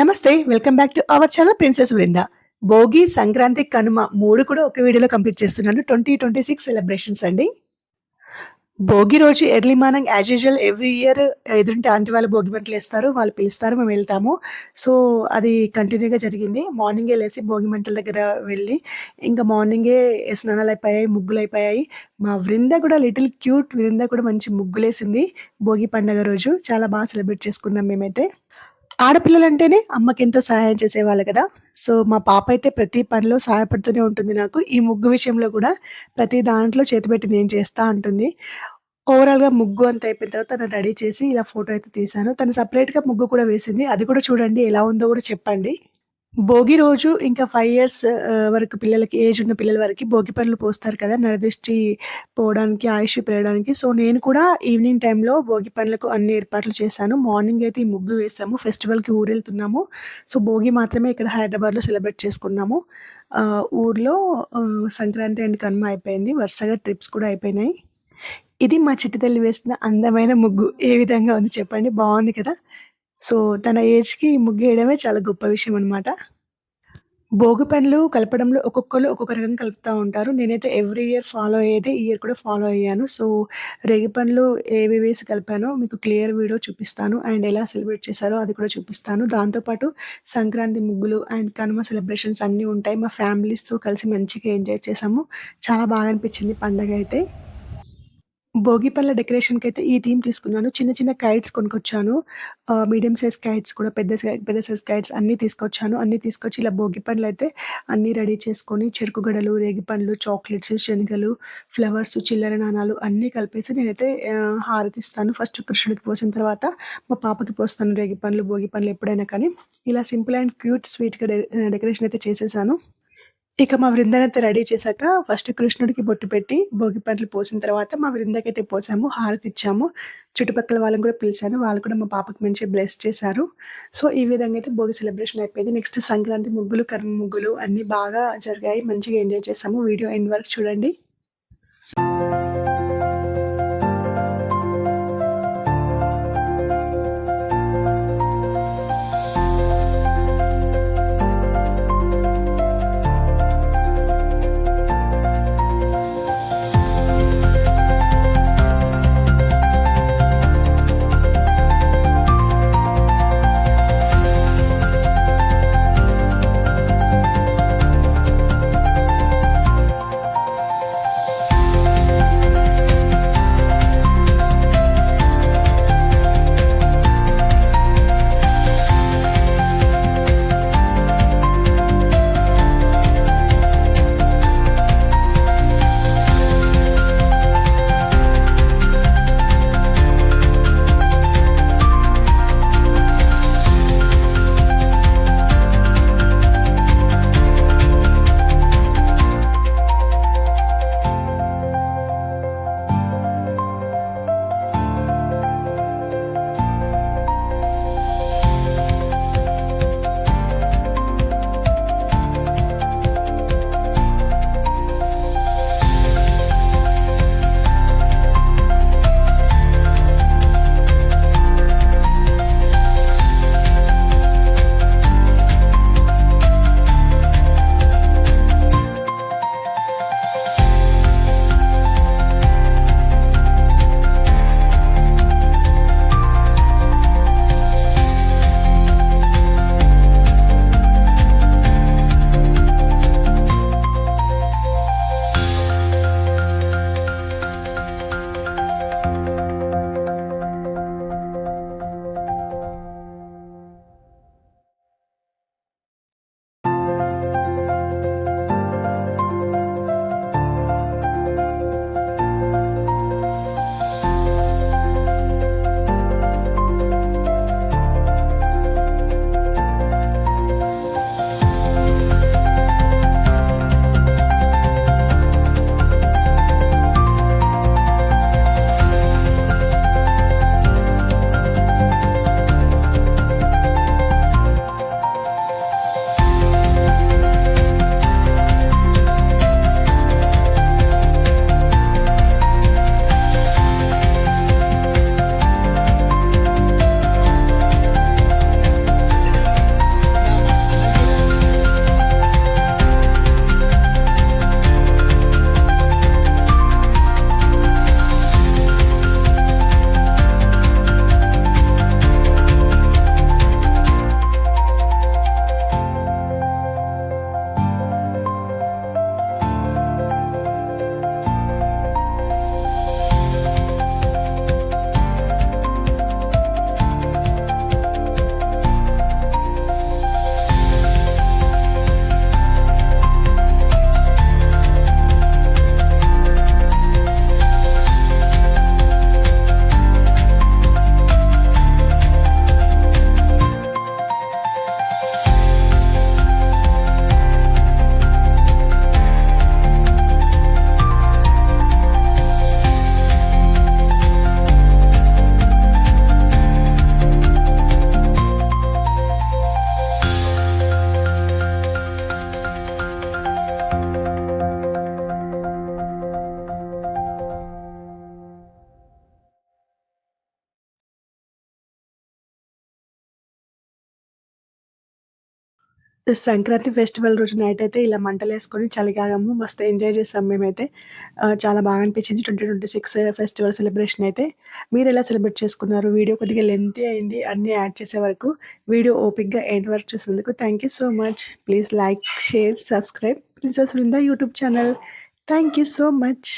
నమస్తే welcome back to our channel princess Vrinda. Bhogi Sankranti Kanuma మూడు కూడా ఒక వీడియోలో కంప్లీట్ చేస్తున్నాను. ట్వంటీ ట్వంటీ సిక్స్ సెలబ్రేషన్స్ అండి. భోగి రోజు early morning as usual every year ఎదురుంటే aunty వాళ్ళు భోగి మంటలు వేస్తారు వాళ్ళు పిలుస్తారు మేము వెళ్తాము. సో అది కంటిన్యూగా జరిగింది. మార్నింగే లేచి భోగి మంటల దగ్గర వెళ్ళి ఇంకా మార్నింగే స్నానాలు అయిపోయాయి ముగ్గులు అయిపోయాయి. మా వృంద కూడా లిటిల్ క్యూట్ వృంద కూడా మంచి ముగ్గులేసింది భోగి పండగ రోజు. చాలా బాగా సెలబ్రేట్ చేసుకున్నాం మేమైతే. ఆడపిల్లలంటేనే అమ్మకి ఎంతో సహాయం చేసేవాళ్ళు కదా. సో మా పాప అయితే ప్రతి పనిలో సహాయపడుతూనే ఉంటుంది నాకు. ఈ ముగ్గు విషయంలో కూడా ప్రతి దాంట్లో చేతిపెట్టి నేను చేస్తా ఉంటుంది ఓవరాల్గా ముగ్గు అంత అయిపోయిన తర్వాత తను రెడీ చేసి ఇలా ఫోటో అయితే తీశాను. తను సపరేట్గా ముగ్గు కూడా వేసింది. అది కూడా చూడండి ఎలా ఉందో కూడా చెప్పండి. భోగి రోజు ఇంకా ఫైవ్ ఇయర్స్ uh, వరకు పిల్లలకి ఏజ్ ఉన్న పిల్లల వరకు భోగి పనులు పోస్తారు కదా నరదృష్టి పోవడానికి ఆయుష్ పెరగడానికి. సో నేను కూడా ఈవినింగ్ టైంలో భోగి పనులకు అన్ని ఏర్పాట్లు చేశాను. మార్నింగ్ అయితే ఈ ముగ్గు వేసాము. ఫెస్టివల్కి ఊరెళ్తున్నాము. సో భోగి మాత్రమే ఇక్కడ హైదరాబాద్లో సెలబ్రేట్ చేసుకున్నాము. ఊర్లో సంక్రాంతి అండ్ కనుమ అయిపోయింది. వరుసగా ట్రిప్స్ కూడా అయిపోయినాయి. ఇది మా చిట్టి తల్లి వేసిన అందమైన ముగ్గు. ఏ విధంగా ఉంది చెప్పండి? బాగుంది కదా? సో తన ఏజ్కి ముగ్గేయడమే చాలా గొప్ప విషయం అనమాట భోగి పనులు కలపడంలో ఒక్కొక్కరు ఒక్కొక్క రకం కలుపుతూ ఉంటారు. నేనైతే ఎవ్రీ ఇయర్ ఫాలో అయ్యేది ఈ ఇయర్ కూడా ఫాలో అయ్యాను. సో రేగి పండ్లు ఏవి వేసి కలిపానో మీకు క్లియర్ వీడియో చూపిస్తాను. అండ్ ఎలా సెలబ్రేట్ చేశారో అది కూడా చూపిస్తాను. దాంతోపాటు సంక్రాంతి ముగ్గులు అండ్ కనుమ సెలబ్రేషన్స్ అన్నీ ఉంటాయి. మా ఫ్యామిలీస్తో కలిసి మంచిగా ఎంజాయ్ చేసాము చాలా బాగా అనిపించింది పండగ అయితే. భోగిపల్ల డెకరేషన్‌కి అయితే ఈ థీమ్ తీసుకున్నాను. చిన్న చిన్న కైట్స్ కొనుక్కొచ్చాను. మీడియం సైజ్ కైట్స్ కూడా పెద్ద సైజ్ పెద్ద సైజ్ కైట్స్ అన్నీ తీసుకొచ్చాను. అన్నీ తీసుకొచ్చి ఇలా భోగి పండ్లు అయితే అన్నీ రెడీ చేసుకొని చెరుకు గడలు, రేగిపండ్లు, చాక్లెట్స్, శనగలు, ఫ్లవర్స్, చిల్లర నాణాలు అన్నీ కలిపేసి నేనైతే హారతిస్తాను. ఫస్ట్ కృష్ణుడికి పోసిన తర్వాత మా పాపకి పోస్తాను రేగి పండ్లు భోగి పండ్లు ఎప్పుడైనా కానీ. ఇలా సింపుల్ అండ్ క్యూట్ స్వీట్‌గా డె డెకరేషన్ అయితే చేసేసాను. ఇక మా వృందనంతా రెడీ చేశాక ఫస్ట్ కృష్ణుడికి బొట్టు పెట్టి భోగి పండ్లు పోసిన తర్వాత మా వృందకైతే పోసాము. హారతిచ్చాము. చుట్టుపక్కల వాళ్ళని కూడా పిలిచాను. వాళ్ళు కూడా మా పాపకి మంచి బ్లెస్ చేశారు. సో, ఈ విధంగా అయితే భోగి సెలబ్రేషన్ అయిపోయింది. నెక్స్ట్ సంక్రాంతి ముగ్గులు, కర్మ ముగ్గులు అన్నీ బాగా జరిగాయి. మంచిగా ఎంజాయ్ చేసాము వీడియో ఎండ్ వరకు చూడండి. సంక్రాంతి ఫెస్టివల్ రోజు నైట్ అయితే ఇలా మంటలేసుకొని చలికాలము మస్తు ఎంజాయ్ చేసాం మేమైతే. చాలా బాగా అనిపించింది 2026 ఫెస్టివల్ సెలబ్రేషన్ అయితే. మీరు ఎలా సెలబ్రేట్ చేసుకున్నారు? వీడియో కొద్దిగా లెంతీ అయింది అన్నీ యాడ్ చేసే వరకు. వీడియో ఓపిక్గా ఎండ్ వరకు చూసినందుకు thank you so much. Please like, share, subscribe princess Vrinda YouTube channel. Thank you so much.